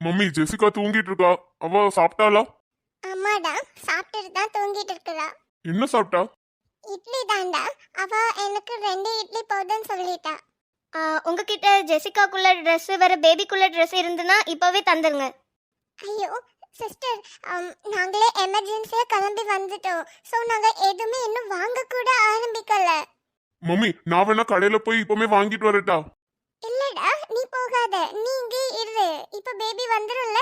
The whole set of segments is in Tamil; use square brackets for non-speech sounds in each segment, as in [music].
மம்மி ஜெசிகா தூங்கிட்டு இருக்கா அவ சாப்பிட்டாளா? அம்மாடா சாப்பிட்டுட்டு தான் தூங்கிட்டு இருக்கிறா என்ன சாப்பிட்டா? இட்லி தாண்டா அவ எனக்கு ரெண்டு இட்லி போதும்னு சொல்லிட்டா. ஆ, உங்ககிட்ட ஜெசிகாக்குள்ள ட்ரெஸ் வேற பேபிக்குள்ள ட்ரெஸ் இருந்துன்னா இப்பவே தந்துருங்க. ஐயோ சிஸ்டர் நாங்களே எமர்ஜென்சியா கிளம்பி வந்துட்டோம். ஸோ நாங்க எதுவுமே இன்னும் வாங்க கூட ஆரம்பிக்கல. மம்மி நான் வேணா கடையில போய் இப்பவுமே வாங்கிட்டு வரட்டா? இல்லடா போகாத. நீ இங்கே இரு. இப்ப பேபி வந்துரும்ல?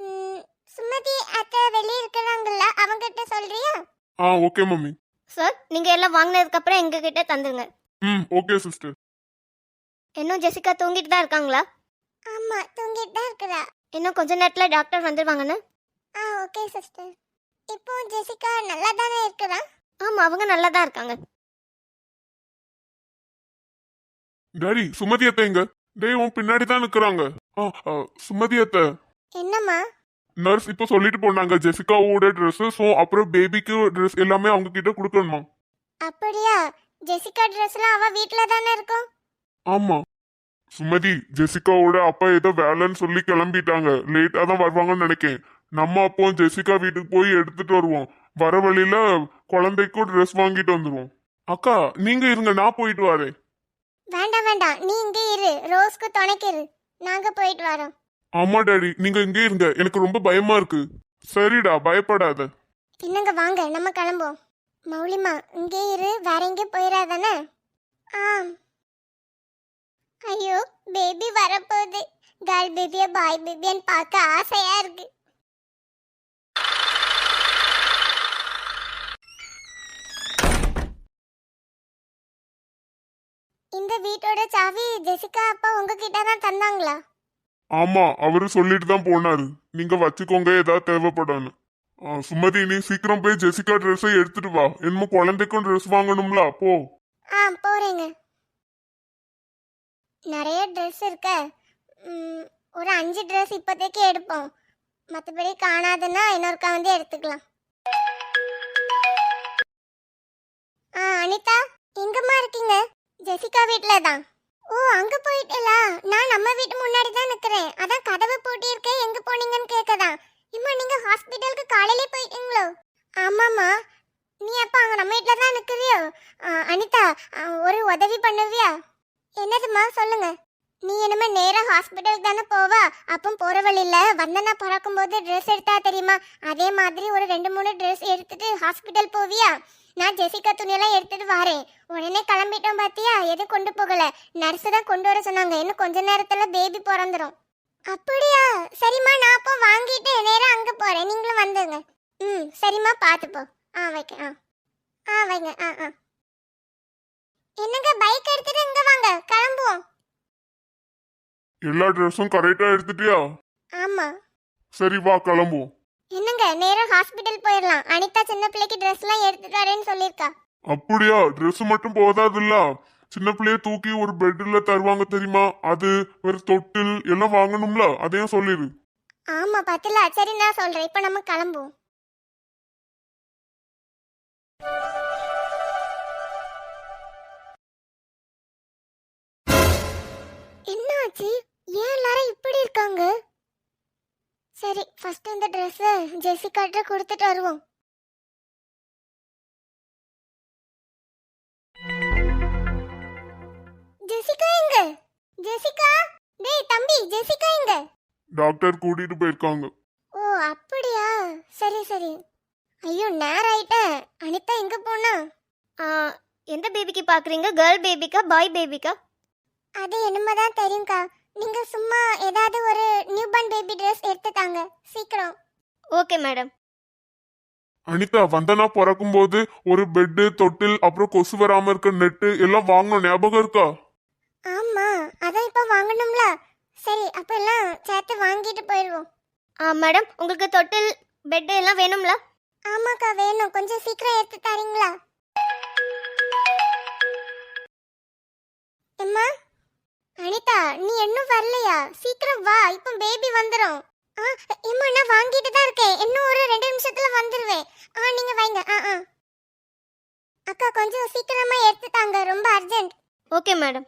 ம், சுமதி அத்தை வெளியே இருக்கிறாங்கல்ல அவங்கிட்ட சொல்றியா? ஆ ஓகே மம்மி. சார் நீங்க எல்லாம் வாங்கினதுக்கு அப்புறம் எங்க கிட்ட தந்துருங்க. ம் ஓகே சிஸ்டர் இன்னும் ஜெசிகா தூங்கிட்டு தான் இருக்காங்களா? ஆமா தூங்கிட்டு தான் இருக்கிறா. இன்னும் கொஞ்ச நேரத்துல டாக்டர் வந்துருவாங்கன்னு. ஆ ஓகே சிஸ்டர் இப்போ ஜெசிகா நல்லா தானே இருக்கிறா? ஆமா அவங்க நல்லா தான் இருக்காங்க. டாடி சுமதி அத்தை எங்க? டேய் உன் பின்னாடி தான் நிக்கிறாங்க. சுமதி அத்தை. என்னம்மா? நர்ஸ் இப்போ சொல்லிட்டு போனாங்க ஜெசிகாவோட ட்ரெஸ் ஸோ அப்புறம் பேபிக்கு ட்ரெஸ் எல்லாமே அவங்க கிட்ட கொடுக்கணுமா? அப்படியா? ஜெசிகா ட்ரெஸ்லாம் அவ வீட்ல தானே இருக்கும்? ஆமா. சுமதி ஜெசிகாவோட அப்பா ஏதோ வேலைன்னு சொல்லி கிளம்பிட்டாங்க. லேட்டா தான் வருவாங்கன்னு நினைக்கேன். நம்ம அப்போ ஜெசிகா வீட்டுக்கு போய் எடுத்துட்டு வருவோம். வர வழியில குழந்தைக்கும் ட்ரெஸ் வாங்கிட்டு வந்துருவோம். அக்கா நீங்க இருங்க நான் போயிட்டு வரேன். வேண்டாம் வேண்டாம். நீ இங்கே இரு. ரோஸ்க்கு துணைக்கு இரு. நாங்க போயிட்டு வரோம். ஆமா டாடி. நீங்க இங்கே இருங்க. எனக்கு ரொம்ப பயமா இருக்கு. சரிடா பயப்படாத. பின்னங்க வாங்க. நம்ம கிளம்புவோம். மௌலிமா இங்கே இரு. வேற எங்கே போயிடாதானே ஆம். ஐயோ பேபி வரப்போகுது. கேர்ள் பேபியா பாய் பேபியான்னு பார்க்க ஆசையா இருக்கு. இந்த வீட்டோட சாவி ஜெசிகா அப்பா உங்ககிட்ட தான் தந்தாங்களா? ஆமா அவரு சொல்லிட்டு தான் போனாரு. நீங்க வச்சுக்கோங்க ஏதாவது தேவைப்படான்னு. ஆ, சுமதி நீ சீக்கிரம் போய் ஜெசிகா ட்ரெஸ்ஸை எடுத்துட்டு வா. என்னமோ குழந்தைக்கும் ட்ரெஸ் வாங்கணும்ல போ. ஆ போறேங்க. நிறைய ட்ரெஸ் இருக்க. ம், ஒரு அஞ்சு ட்ரெஸ் இப்போதைக்கு எடுப்போம். மற்றபடி காணாதுன்னா இன்னொருக்கா வந்து எடுத்துக்கலாம். ஆ அனிதா எங்கம்மா இருக்கீங்க? ஜெசிகா வீட்ல தான் ஓ அங்க போயிட்டலா? நான் நம்ம வீட்டு முன்னாடி தான் நிக்கிறேன். அதான் கதவு பூட்டி இருக்கே எங்க போனீங்கன்னு கேட்கதான் இம்மா நீங்க ஹாஸ்பிட்டலுக்கு காலையிலே போயிட்டீங்களோ? ஆமாம்மா. நீ அப்ப அங்க நம்ம வீட்ல தான் நிக்கிறியோ அனிதா ஒரு உதவி பண்ணுவியா? என்னதும்மா சொல்லுங்க. நீ இனிமே நேரா ஹாஸ்பிட்டல் தானே போவா? அப்போ போற வழியில வந்தனா பறக்கும்போது ட்ரெஸ் எடுத்தா தெரியுமா? அதே மாதிரி ஒரு ரெண்டு மூணு ட்ரெஸ் எடுத்துட்டு ஹாஸ்பிட்டல் போவியா? நான் ஜெசிகா துணியெல்லாம் எடுத்துட்டு வரேன். உடனே கிளம்பிட்டோம் பாத்தியா? எதுவும் கொண்டு போகல. நர்ஸ் தான் கொண்டு வர சொன்னாங்க. இன்னும் கொஞ்ச நேரத்துல பேபி பிறந்துரும். அப்படியா? சரிம்மா நான் அப்போ வாங்கிட்டு நேரா அங்க போறேன். நீங்களும் வந்துங்க ம் சரிம்மா பார்த்துப்போ ஆ வைக்க ஆ. ஆ வைங்க ஆ ஆ. என்னங்க பைக் எடுத்துட்டு இங்க வாங்க. கிளம்புவோம். எல்லா ட்ரெஸ்ஸும் கரெக்டா எடுத்துட்டியா? ஆமா. சரி வா கிளம்புவோம். என்னங்க நேரா ஹாஸ்பிட்டல் போயிடலாம் அனிதா சின்ன பிள்ளைக்கு ட்ரெஸ்லாம் எடுத்துட்டு வரேன்னு சொல்லியிருக்கா அப்படியா? ட்ரெஸ் மட்டும் போதாதுல்ல? சின்ன பிள்ளைய தூக்கி ஒரு பெட்ல தருவாங்க தெரியுமா? அது ஒரு தொட்டில் எல்லாம் வாங்கணும்ல? அதையும் சொல்லிடு ஆமா பத்தில. சரி நான் சொல்றேன். இப்போ நம்ம கிளம்புவோம். என்னாச்சு? ஏன் எல்லாரும் இப்படி இருக்காங்க? சரி ஃபர்ஸ்ட் இந்த ட்ரெஸ்ஸை ஜெசிகாட்ட கொடுத்துட்டு வருவோம். ஜெசிகா எங்க? ஜெசிகா? டேய் தம்பி ஜெசிகா எங்க? டாக்டர் கூட்டிட்டு போயிருக்காங்க. ஓ அப்படியா? சரி சரி. ஐயோ நேரம் ஆயிட்ட அனிதா எங்க போனா? ஆ, எந்த பேபிக்கு பாக்குறீங்க? கேர்ள் பேபிக்கா பாய் பேபிக்கா அது என்னமோதான் தெரியும்க்கா. நீங்க சும்மா ஏதாவது ஒரு நியூ பார்ன் பேபி ட்ரெஸ் எடுத்து தாங்க சீக்கிரம். ஓகே மேடம் அனிதா வந்தனா பிறக்கும் போது ஒரு பெட்டு தொட்டில் அப்புறம் கொசு வராம இருக்க நெட்டு எல்லாம் வாங்கணும். ஞாபகம் இருக்கா? ஆமா அதான் இப்ப வாங்கணும்ல. சரி அப்ப எல்லாம் சேர்த்து வாங்கிட்டு போயிடுவோம். ஆ மேடம் உங்களுக்கு தொட்டில் பெட் எல்லாம் வேணும்ல? ஆமாக்கா வேணும். கொஞ்சம் சீக்கிரம் எடுத்து தரீங்களா? வந்துடும் ஆ அம்மா நான் வாங்கிட்டு தான் இருக்கேன். இன்னும் ஒரு ரெண்டு நிமிஷத்துல வந்துருவேன். ஆ நீங்க வைங்க. ஆ ஆ. அக்கா கொஞ்சம் சீக்கிரமா எடுத்து தாங்க. ரொம்ப அர்ஜென்ட். Okay madam.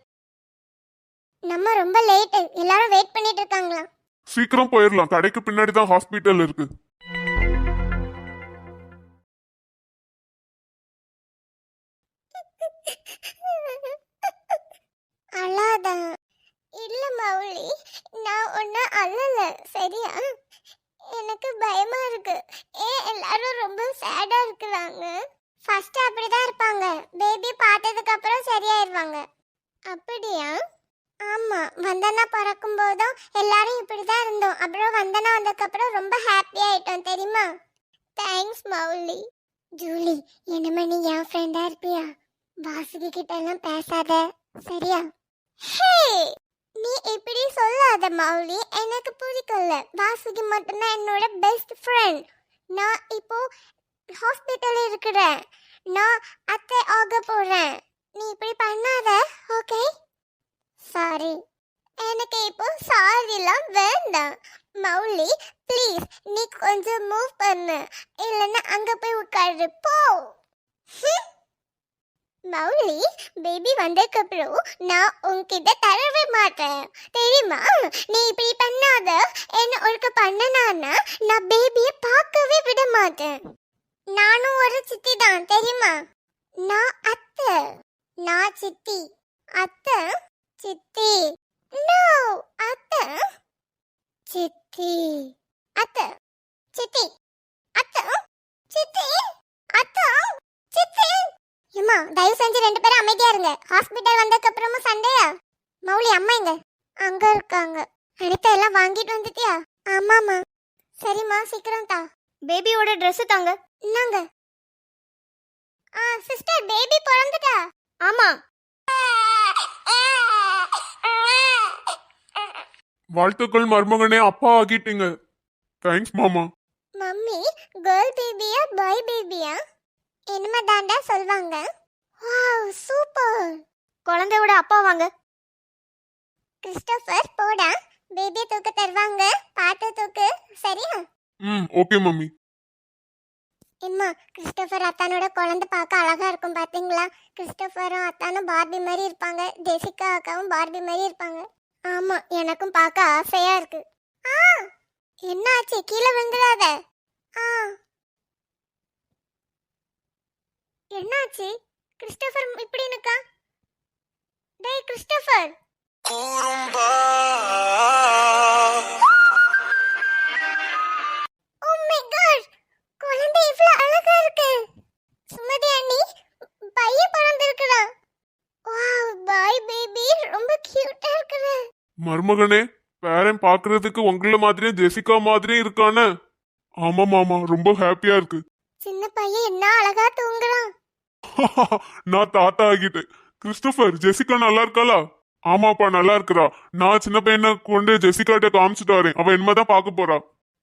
நம்ம ரொம்ப லேட் எல்லாரும் வெயிட் பண்ணிட்டு இருக்காங்களா சீக்கிரம் போயிடலாம் கடைக்கு பின்னாடி தான் ஹாஸ்பிட்டல் இருக்கு. அழாத. இல்லை மௌலி நான் ஒன்றும் அழலை சரியா? எனக்கு பயமாக இருக்கு. ஏன் எல்லாரும் ரொம்ப சேடாக இருக்கிறாங்க? ஃபர்ஸ்ட் அப்படிதான் இருப்பாங்க. பேபி பார்த்ததுக்கு அப்புறம் சரியாயிருவாங்க. அப்படியா? ஆமாம் வந்தனா பிறக்கும் போதும் எல்லாரும் இப்படிதான் இருந்தோம். அப்புறம் வந்தனா வந்ததுக்கப்புறம் ரொம்ப ஹாப்பி ஆயிட்டோம் தெரியுமா? தேங்க்ஸ் மௌலி. ஜூலி என்னமே நீ என் ஃப்ரெண்டாக இருப்பியா? வாசுகி கிட்ட எல்லாம் பேசாத சரியா? ஹே நீ இப்படி சொல்லாத மௌலி. எனக்கு பிடிக்கல வாசுகி மட்டும்தான் என்னோட பெஸ்ட் ஃப்ரெண்ட் நான் இப்போ ஹாஸ்பிட்டல் இருக்கிறேன். நான் அத்தை ஆக போறேன். நீ இப்படி பண்ணாத ஓகே சாரி எனக்கு இப்போ சாரிலாம் வேண்டாம். மௌலி ப்ளீஸ் நீ கொஞ்சம் மூவ் பண்ணு. இல்லைன்னா அங்கே போய் உட்காரு. போ. ஹம். [laughs] மௌலி பேபி வந்ததுக்கப்புறம் நான் உன்கிட்ட தரவே மாட்டேன். தெரியுமா? நீ இப்படி பண்ணாத. என்ன ஒழுக்க பண்ணனானா நான் பேபியை பார்க்கவே விட மாட்டேன். நானும் ஒரு சித்தி தான் தெரியுமா? நான் அத்தை. நான் சித்தி. அத்தை? சித்தி. நோ அத்தை சித்தி அத்தை. சித்தி. அத்தை. சித்தி. அத்தை. சித்தி. ஏம்மா தயவு செஞ்சு ரெண்டு பேரும் அமைதியா இருங்க. ஹாஸ்பிட்டல் வந்ததுக்கு அப்புறமும் சண்டையா? மௌலி அம்மா எங்க? அங்க இருக்காங்க. அனிதா எல்லாம் வாங்கிட்டு வந்துட்டியா? ஆமாமா சரிம்மா சீக்கிரம் தா. பேபியோட Dress தாங்க. இந்தாங்க. ஆ சிஸ்டர் பேபி பிறந்துட்டா? ஆமா. வாழ்த்துக்கள் மருமகனே அப்பா ஆகிட்டீங்க. தேங்க்ஸ் மாமா. மம்மி கேர்ள் பேபியா பாய் பேபியா என்னமா தாண்டா சொல்வாங்க. Wow super. குழந்தையோட அப்பா வாங்க. கிறிஸ்டோபர் போடா. பேபியை தூக்க தருவாங்க. பார்த்து தூக்கு. சரியா? ம் ஓகே மம்மி. எம்மா கிறிஸ்டோபர் அத்தானோட குழந்தை பார்க்க அழகா இருக்கும் பாத்தீங்களா? கிறிஸ்டோபரும் அத்தானும் பார்பி மாதிரி இருப்பாங்க. ஜெசிகா அக்காவும் பார்பி மாதிரி இருப்பாங்க. ஆமா எனக்கும் பார்க்க ஆசையா இருக்கு. ஆ என்ன ஆச்சு கீழே விழுந்துடாத. ஆ. என்னாச்சு? கிறிஸ்டோபர் இப்படி நிக்கா டேய் கிறிஸ்டோபர். குறும்பா. ஓ மை காட் குழந்தை இவ்வளவு அழகா இருக்கு. சுமதி அண்ணி பையன் பிறந்திருக்கிறான் வாவ் பாய் பேபி ரொம்ப கியூட்டா இருக்குற. மருமகனே பேரன் பாக்குறதுக்கு உங்கள மாதிரியும் ஜெசிகா மாதிரியும் இருக்கானே. ஆமா மாமா ரொம்ப ஹாப்பியா இருக்கு. சின்ன பையன் என்ன அழகா தூங்குறான். [laughs] நான் தாத்தா ஆகிட்டேன். கிறிஸ்டோபர் ஜெசிகா நல்லா இருக்காளா? ஆமாப்பா நல்லா இருக்கிறா. நான் சின்ன பையனை கொண்டு ஜெசிகாட்ட காமிச்சிட்டு வரேன் அவ என்னதான் பார்க்க போறா.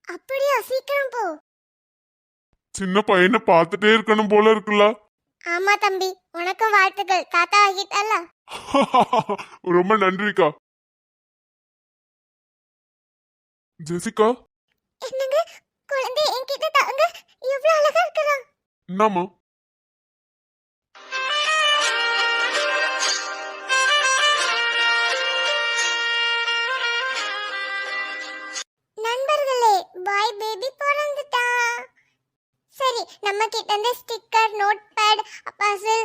அப்படியா? சீக்கிரம் போ. சின்ன பையனை பார்த்துட்டே இருக்கணும் போல இருக்குல்ல. ஆமா தம்பி. உனக்கும் வாழ்த்துக்கள். தாத்தா ஆகிட்டல்ல [laughs] ரொம்ப நன்றிக்கா. ஜெசிகா? என்னங்க? குழந்தை என்கிட்ட தாங்க. இவ்வளவு அழகா இருக்கிறான் என்னம்மா? Sticker note pad Basil